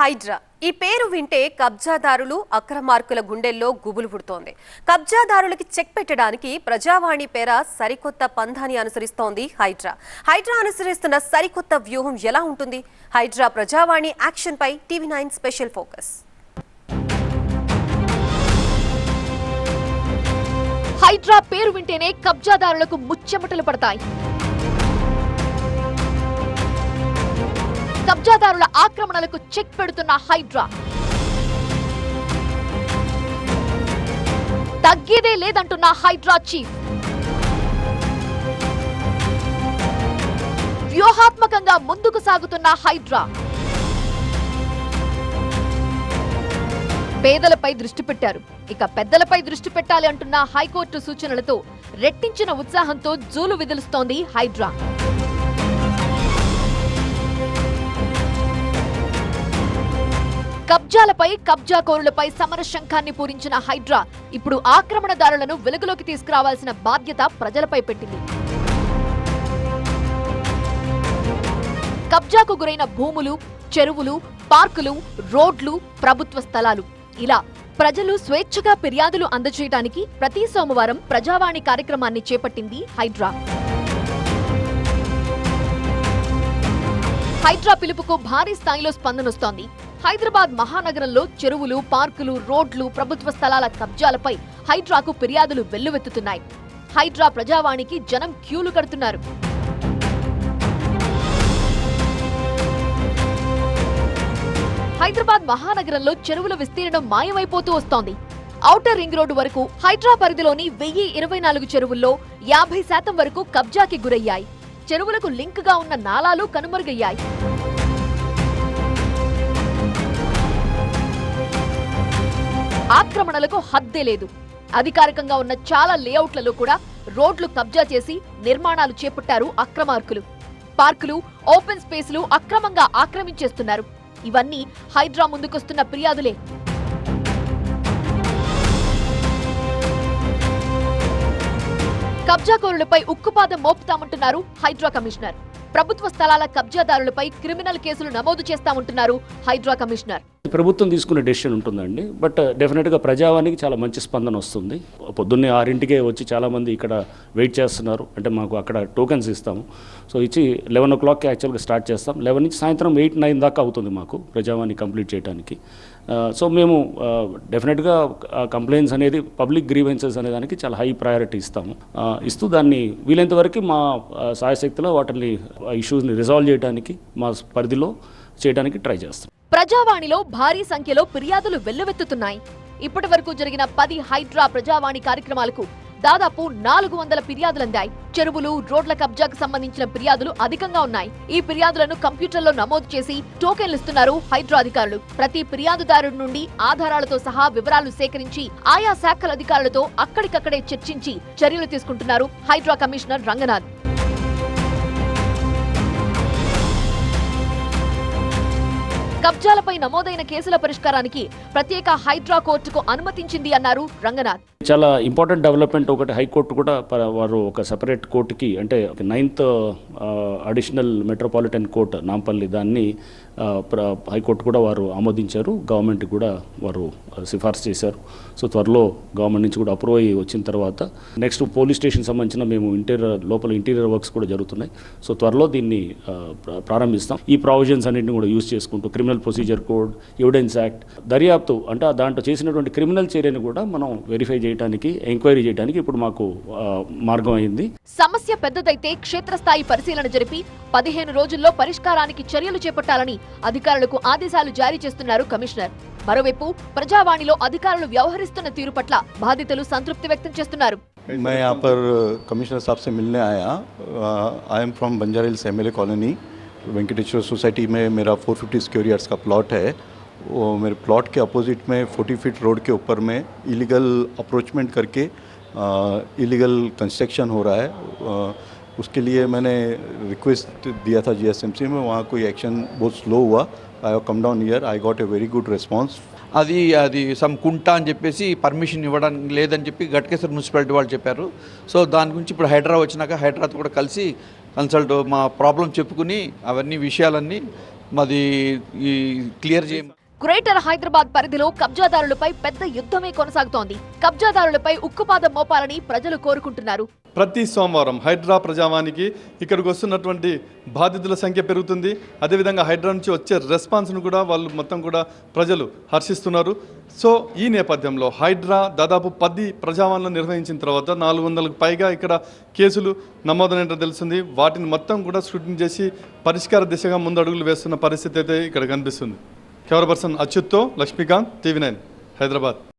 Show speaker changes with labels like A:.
A: హైడ్రా. ఈ పేరు వింటే కబ్జాదారులు అక్రమార్కుల గుండెల్లో గుబులు పుడుతోంది. కబ్జాదారులకి చెక్ పెట్టడానికి ప్రజావాణి పేర సరికొత్త పంధాని అనుసరిస్తోంది హైడ్రా. హైడ్రా అనుసరిస్తున్న సరికొత్త వ్యూహం ఎలా ఉంటుంది? హైడ్రా ప్రజావాణి యాక్షన్ పై TV nine special focus.
B: Hydraa పేరు వింటేనే కబ్జాదారులకు ముచ్చెమటలు పడతాయి. కబ్జాదారుల ఆక్రమణలకు చెక్ పెడుతున్న హైడ్రా. తగ్గేదే లేదంటున్న హైడ్రా చీఫ్. వ్యూహాత్మకంగా ముందుకు సాగుతున్న హైడ్రా. పేదలపై దృష్టి పెట్టారు. ఇక పెద్దలపై దృష్టి పెట్టాలి అంటున్న హైకోర్టు సూచనలతో రెట్టించిన ఉత్సాహంతో జూలు విదిలుస్తోంది హైడ్రా. కబ్జాలపై కబ్జా కోరులపై సమర శంఖాన్ని పూరించిన హైడ్రా ఇప్పుడు ఆక్రమణదారులను వెలుగులోకి తీసుకురావాల్సిన బాధ్యత ప్రజలపై పెట్టింది. కబ్జాకు గురైన భూములు చెరువులు పార్కులు రోడ్లు ప్రభుత్వ స్థలాలు. ఇలా ప్రజలు స్వేచ్ఛగా ఫిర్యాదులు అందజేయడానికి ప్రతి సోమవారం ప్రజావాణి కార్యక్రమాన్ని చేపట్టింది హైడ్రా. హైడ్రా పిలుపుకు భారీ స్థాయిలో స్పందనొస్తోంది. హైదరాబాద్ మహానగరంలో చెరువులు పార్కులు రోడ్లు ప్రభుత్వ స్థలాల కబ్జాలపై హైడ్రాకు ఫిర్యాదులు వెల్లువెత్తుతున్నాయి. హైడ్రా ప్రజావాణికి జనం క్యూలు కడుతున్నారు. హైదరాబాద్ మహానగరంలో చెరువుల విస్తీర్ణం మాయమైపోతూ వస్తోంది. ఔటర్ రింగ్ రోడ్డు వరకు హైడ్రా పరిధిలోని వెయ్యి ఇరవై నాలుగు చెరువుల్లో యాభై శాతం వరకు కబ్జాకి గురయ్యాయి. చెరువులకు లింక్గా ఉన్న నాలాలు కనుమరుగయ్యాయి. ఆక్రమణలకు హద్దే లేదు. అధికారికంగా ఉన్న చాలా లేఅవుట్లలో కూడా రోడ్లు కబ్జా చేసి నిర్మాణాలు చేపట్టారు అక్రమార్కులు. పార్కులు ఓపెన్ స్పేస్లు అక్రమంగా ఆక్రమించేస్తున్నారు. ఇవన్నీ హైడ్రా ముందుకొస్తున్న ఫిర్యాదులే. కబ్జాకోరులపై ఉక్కుపాదం మోపుతామంటున్నారు హైడ్రా కమిషనర్. ప్రభుత్వ స్థలాల కబ్జాదారులపై క్రిమినల్ కేసులు నమోదు చేస్తామంటున్నారు హైడ్రా కమిషనర్.
C: ప్రభుత్వం తీసుకునే డెసిషన్ ఉంటుందండి. బట్ డెఫినెట్గా uh, ప్రజావానికి చాలా మంచి స్పందన వస్తుంది. పొద్దున్నే ఆరింటికే వచ్చి చాలామంది ఇక్కడ వెయిట్ చేస్తున్నారు. అంటే మాకు అక్కడ టోకెన్స్ ఇస్తాము. సో ఇచ్చి లెవెన్ ఓ క్లాక్కి యాక్చువల్గా స్టార్ట్ చేస్తాం. లెవెన్ నుంచి సాయంత్రం ఎయిట్ నైన్ దాకా అవుతుంది మాకు ప్రజావాణి కంప్లీట్ చేయడానికి సో మేము uh, డెఫినెట్గా కంప్లైంట్స్ uh, అనేది పబ్లిక్ గ్రీవెన్సెస్ అనే దానికి చాలా హై ప్రయారిటీ ఇస్తాము. ఇస్తూ దాన్ని వీలైనంత వరకు మా సాయశక్తిలో వాటిని ఇష్యూస్ని రిజాల్వ్ చేయడానికి మా పరిధిలో చేయడానికి ట్రై చేస్తాం.
B: ప్రజావాణిలో భారీ సంఖ్యలో ఫిర్యాదులు వెల్లువెత్తుతున్నాయి. ఇప్పటి వరకు జరిగిన పది హైడ్రా ప్రజావాణి కార్యక్రమాలకు దాదాపు నాలుగు వందల ఫిర్యాదులందాయి. చెరువులు రోడ్ల కబ్జాకు సంబంధించిన ఫిర్యాదులు అధికంగా ఉన్నాయి. ఈ ఫిర్యాదులను కంప్యూటర్లో నమోదు చేసి టోకెన్లు ఇస్తున్నారు హైడ్రా అధికారులు. ప్రతి ఫిర్యాదుదారుడి నుండి ఆధారాలతో సహా వివరాలు సేకరించి ఆయా శాఖల అధికారులతో అక్కడికక్కడే చర్చించి చర్యలు తీసుకుంటున్నారు హైడ్రా కమిషనర్ రంగనాథ్. కబ్జాలపై నమోదైన కేసుల పరిష్కారానికి ప్రత్యేక హైడ్రా కోర్టుకు అనుమతించింది అన్నారు రంగనాథ్.
C: చాలా ఇంపార్టెంట్ డెవలప్మెంట్ ఒకటి హైకోర్టు కూడా వారు ఒక సెపరేట్ కోర్టుకి అంటే ninth additional metropolitan court Nampally దాన్ని హైకోర్టు కూడా వారు ఆమోదించారు. గవర్నమెంట్ కూడా వారు సిఫార్సు చేశారు. సో త్వరలో గవర్నమెంట్ నుంచి కూడా అప్రూవ్ అయ్యి వచ్చిన తర్వాత నెక్స్ట్ పోలీస్ స్టేషన్ సంబంధించిన మేము ఇంటీరియర్ లోపల ఇంటీరియర్ వర్క్స్ కూడా జరుగుతున్నాయి. సో త్వరలో దీన్ని ప్రారంభిస్తాం. ఈ ప్రావిజన్స్ అన్నింటిని కూడా యూజ్ చేసుకుంటూ criminal procedure code evidence act దర్యాప్తు అంటే దాంట్లో చేసినటువంటి క్రిమినల్ చర్యను కూడా మనం వెరిఫై చేయడానికి ఎంక్వైరీ చేయడానికి ఇప్పుడు మాకు మార్గం అయింది.
B: సమస్య పెద్దదైతే క్షేత్రస్థాయి పరిశీలన జరిపి పదిహేను రోజుల్లో పరిష్కారానికి చర్యలు చేపట్టాలని అధికారులకు ఆదేశాలు జారీ చేస్తున్నారు కమిషనర్ మరోవైపు ప్రజావాణిలో అధికారులు వ్యవహరిస్తున్న తీరు పట్ల బాధితులు సంతృప్తి వ్యక్తం చేస్తున్నారు
D: मैं यहाँ पर कमिश्नर साहब से मिलने आया I am from Banjara Hills M colony Venkateshwara society में मेरा 450 फिफ्टी स्क्योर यार्ड्स का प्लॉट है वो मेरे प्लॉट के अपोजिट में 40 फीट रोड के ऊपर में इलीगल अप्रोचमेंट करके इलीगल कंस्ट्रक्शन हो रहा है अ, उसके लिए मैंने रिक्वेस्ट दिया था जीएसएमसी में वहाँ कोई एक्शन बहुत स्लो हुआ I have come down year I got a very good response
E: అది అది సమ్ కుంట అని చెప్పేసి పర్మిషన్ ఇవ్వడానికి లేదని చెప్పి గట్కేశ్వర మున్సిపాలిటీ వాళ్ళు చెప్పారు సో దాని గురించి ఇప్పుడు హైడ్రా వచ్చినాక హైడ్రాతో కూడా కలిసి కన్సల్ట్ మా ప్రాబ్లం చెప్పుకుని అవన్నీ విషయాలన్నీ మాది ఈ క్లియర్ చేయ
B: గ్రేటర్ హైదరాబాద్ పరిధిలో కబ్జాదారులపై పెద్ద యుద్ధమే కొనసాగుతోంది. కబ్జాదారులపై ఉక్కుపాదం మోపాలని ప్రజలు కోరుకుంటున్నారు.
F: ప్రతి సోమవారం హైడ్రా ప్రజావానికి ఇక్కడికి వస్తున్నటువంటి బాధితుల సంఖ్య పెరుగుతుంది. అదేవిధంగా హైడ్రా నుంచి వచ్చే రెస్పాన్స్ను కూడా వాళ్ళు మొత్తం కూడా ప్రజలు హర్షిస్తున్నారు. సో ఈ నేపథ్యంలో హైడ్రా దాదాపు పది ప్రజావాన్లు నిర్వహించిన తర్వాత నాలుగు వందలకు పైగా ఇక్కడ కేసులు నమోదైనట్టు తెలుస్తుంది. వాటిని మొత్తం కూడా స్క్రూటినీ చేసి పరిష్కార దిశగా ముందడుగులు వేస్తున్న పరిస్థితి అయితే ఇక్కడ కనిపిస్తుంది. కెమెరా పర్సన్ అచ్యుత్తో లక్ష్మీకాంత్ టీవీ నైన్ హైదరాబాద్.